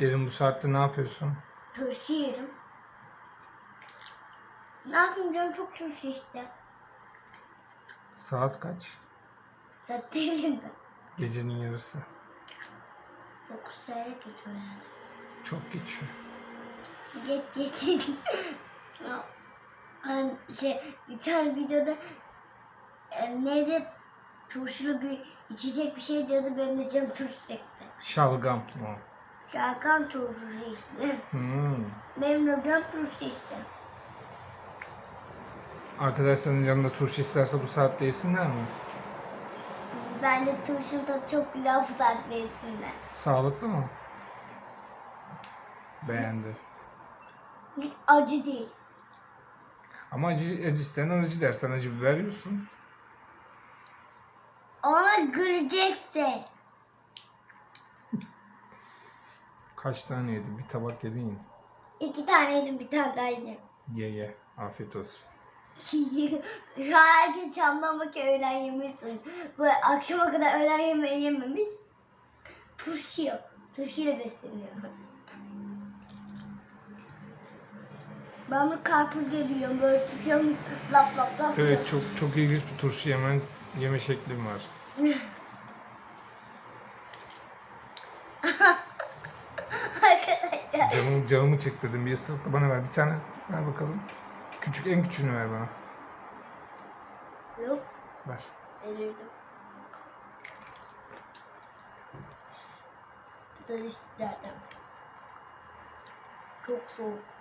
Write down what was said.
Derin bu saatte ne yapıyorsun? Turşu yerim. Ne yapayım canım çok turşu işte. Saat kaç? Zaten evimde. Gecenin yarısı. 9 çeyrek geçiyor herhalde. Çok geçiyor. Geç geç. Yani şey bir tane videoda e, neydi turşulu bir içecek bir şey diyordu benim de canım turşu çekti. Şalgam mı? Şalgam turşusu işte. Hmm. Benim canım turşu işte. Arkadaşların yanında turşu isterse bu saatte yesinler mi? Bence turşunun tadı çok güzel bu saatte yesinler. Sağlıklı mı? Beğendi. Hiç acı değil. Ama acı, acı isteyen acı der. Sen acı biber yiyorsun. Ona göreceksin. Kaç tane yedin? Bir tabak yedin. İki tane yedim bir tane daha yedim. Ye ye. Afiyet olsun. Şu an herkes anlamak ki öğlen yemişsin. Bu akşama kadar öğlen yemeği yememiş. Turşu yok. Turşuyla besleniyor. Ben bunu karpuz gibi yiyorum. Böyle tutuyorum lap lap lap. Evet çok çok ilginç bir turşu yemen yeme şeklim var. Canım, canımı çektirdim. Bir ısırık da bana ver. Bir tane ver bakalım. Küçük en küçüğünü ver bana. Yok. Ver. Veriyorum. Tutar işte zaten. Çok soğuk.